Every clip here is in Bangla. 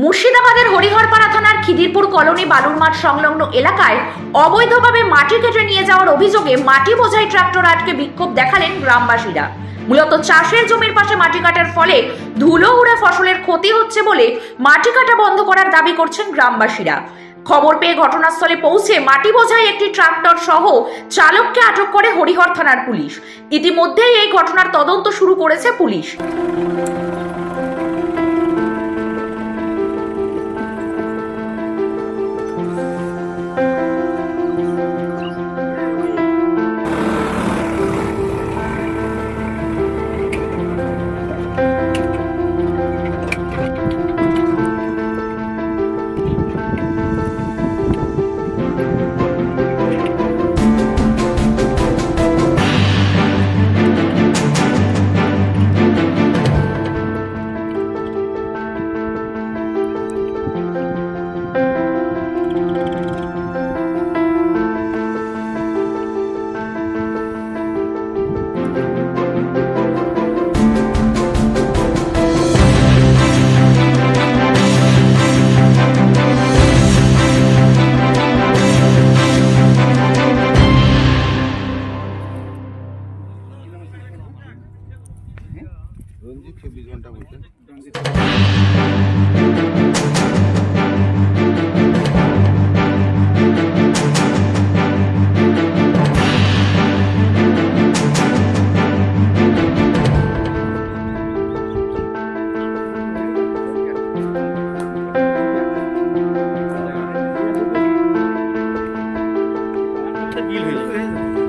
মুর্শিদাবাদের হরিহরপাড়া থানার খিদিরপুর কলোনি বালুরমাঠ সংলগ্ন এলাকায় অবৈধভাবে মাটি কেটে নিয়ে যাওয়ার অভিযোগে মাটি বোঝাই ট্রাক্টর আটকে বিক্ষোভ দেখালেন গ্রামবাসীরা। মূলত চাষের জমির পাশে মাটি কাটার ফলে ধুলো উড়ে ফসলের ক্ষতি হচ্ছে বলে মাটি কাটা বন্ধ করার দাবি করছেন গ্রামবাসীরা। খবর পেয়ে ঘটনাস্থলে পৌঁছে মাটি বোঝাই একটি ট্রাক্টর সহ চালককে আটক করে হরিহর থানার পুলিশ। ইতিমধ্যেই এই ঘটনার তদন্ত শুরু করেছে পুলিশ। really.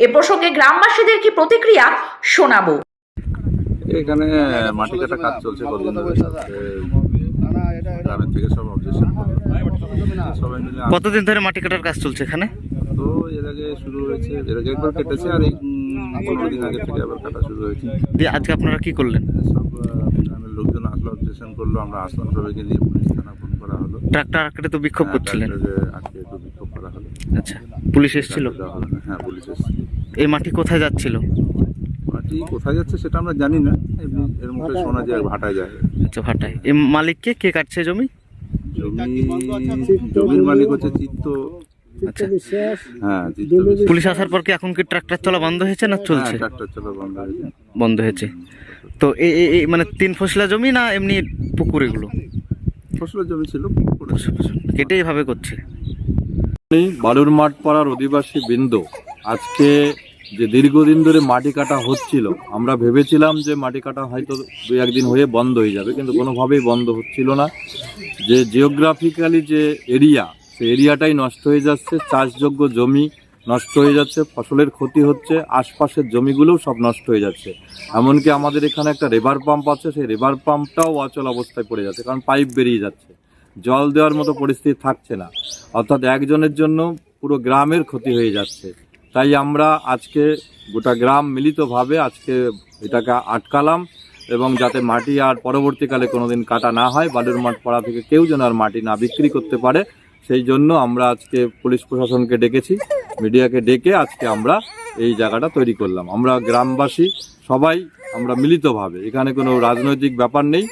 এ প্রসঙ্গে গ্রামবাসীদের কি প্রতিক্রিয়া শোনাবো? এখানে মাটি কাটা কাজ চলছে কতদিন ধরে? গ্রামের থেকে সব অবজেকশন সবাই মিলে কতদিন ধরে মাটি কাটার কাজ চলছে এখানে? তো এর আগে শুরু হয়েছে এর আগে একবার কেটেছে আর এই পনেরো দিন আগে থেকে আবার কাটা শুরু হয়েছে। দিয়ে আজকে আপনারা কি করলেন? সব গ্রামের লোকজন আসলো অবজেকশন করল আমরা আসলাম সবাইকে নিয়ে পুলিশ থানা ফোন করা হলো। ট্রাক্টর আটকে তো বিক্ষোভ হ্যাঁ, করছিলেন। আজকে একটু বিক্ষোভ করা হলো। আচ্ছা। পুলিশ এসেছিল। হ্যাঁ পুলিশ এসেছিল। এই মাটি কোথায় যাচ্ছিল? মাটি কোথায় যাচ্ছে সেটা আমরা জানি না। এমনি এর মুখে শোনা যায় ভাটায় যায়। আচ্ছা ভাটায়। এই মালিককে কে কাটছে জমি? জমি জমির মালিক হচ্ছে চিত্ত। আচ্ছা। হ্যাঁ পুলিশ আসার পর কি এখন কি ট্রাক্টর চলা বন্ধ হয়েছে না চলছে? হ্যাঁ, ট্রাক্টর চলা বন্ধ হয়েছে। বন্ধ হয়েছে। তো এই এই- এই মানে তিন ফসলা জমি না এমনি পুকুর এগুলো? ফসলের জমি ছিল কেটে এইভাবে করছে? বালুর মাঠ পাড়ার অধিবাসী বৃন্দ। আজকে যে দীর্ঘদিন ধরে মাটি কাটা হচ্ছিল, আমরা ভেবেছিলাম যে মাটি কাটা হয়তো দু একদিন হয়ে বন্ধ হয়ে যাবে, কিন্তু কোনোভাবেই বন্ধ হচ্ছিল না। যে জিওগ্রাফিক্যালি যে এরিয়া সে এরিয়াটাই নষ্ট হয়ে যাচ্ছে, চাষযোগ্য জমি নষ্ট হয়ে যাচ্ছে, ফসলের ক্ষতি হচ্ছে, আশপাশের জমিগুলোও সব নষ্ট হয়ে যাচ্ছে। এমনকি আমাদের এখানে একটা রিভার পাম্প আছে, সেই রিভার পাম্পটাও অচল অবস্থায় পড়ে যাচ্ছে, কারণ পাইপ বেরিয়ে যাচ্ছে। জল দেওয়ার মতো পরিস্থিতি থাকছে না। অর্থাৎ একজনের জন্য পুরো গ্রামের ক্ষতি হয়ে যাচ্ছে। তাই আমরা আজকে গোটা গ্রাম মিলিতভাবে আজকে এটাকে আটকালাম এবং যাতে মাটি আর পরবর্তীকালে কোনোদিন কাটা না হয়, বালুর মাঠ পাড়া থেকে কেউ যেন আর মাটি না বিক্রি করতে পারে, সেই জন্য আমরা আজকে পুলিশ প্রশাসনকে ডেকেছি। মিডিয়াকে ডেকে আজকে আমরা এই জায়গাটা তৈরি করলাম। আমরা গ্রামবাসী সবাই আমরা মিলিতভাবে। এখানে কোনো রাজনৈতিক ব্যাপার নেই।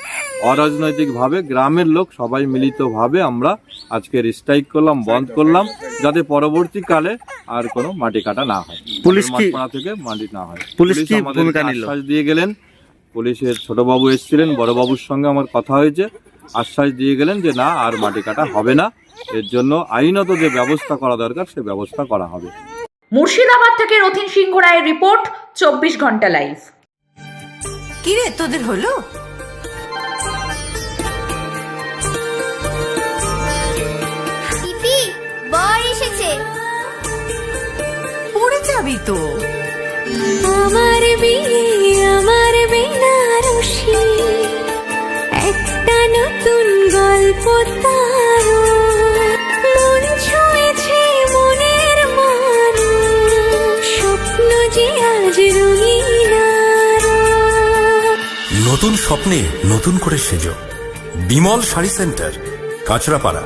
অরাজনৈতিকভাবে গ্রামের লোক সবাই মিলিতভাবে আমরা আজকে স্ট্রাইক করলাম বন্ধ করলাম যাতে পরবর্তীকালে আর কোনো মাটি কাটা না হয়। পুলিশ থেকে মাটি না হয়। পুলিশ? আশ্বাস দিয়ে গেলেন। পুলিশের ছোটবাবু এসেছিলেন বড়বাবুর সঙ্গে আমার কথা হয়েছে। আশ্বাস দিয়ে গেলেন যে না আর মাটি কাটা হবে না। এর জন্য আইনত যে ব্যবস্থা করা দরকার সে ব্যবস্থা করা হবে। মুর্শিদাবাদ থেকে রথিন সিংহ রায়ের রিপোর্ট চব্বিশ ঘণ্টা লাইভ কিরে তোদের হলো? পড়ে যাবি তো আমার বিয়ে আমার বেনারসি। একটা নতুন গল্প তার। মন ছুঁয়েছে মনের মানুষ। স্বপ্ন যে আজ রঙিন নতুন স্বপ্নে নতুন করে সেজ। বিমল শাড়ি সেন্টার কাঁচরাপাড়া।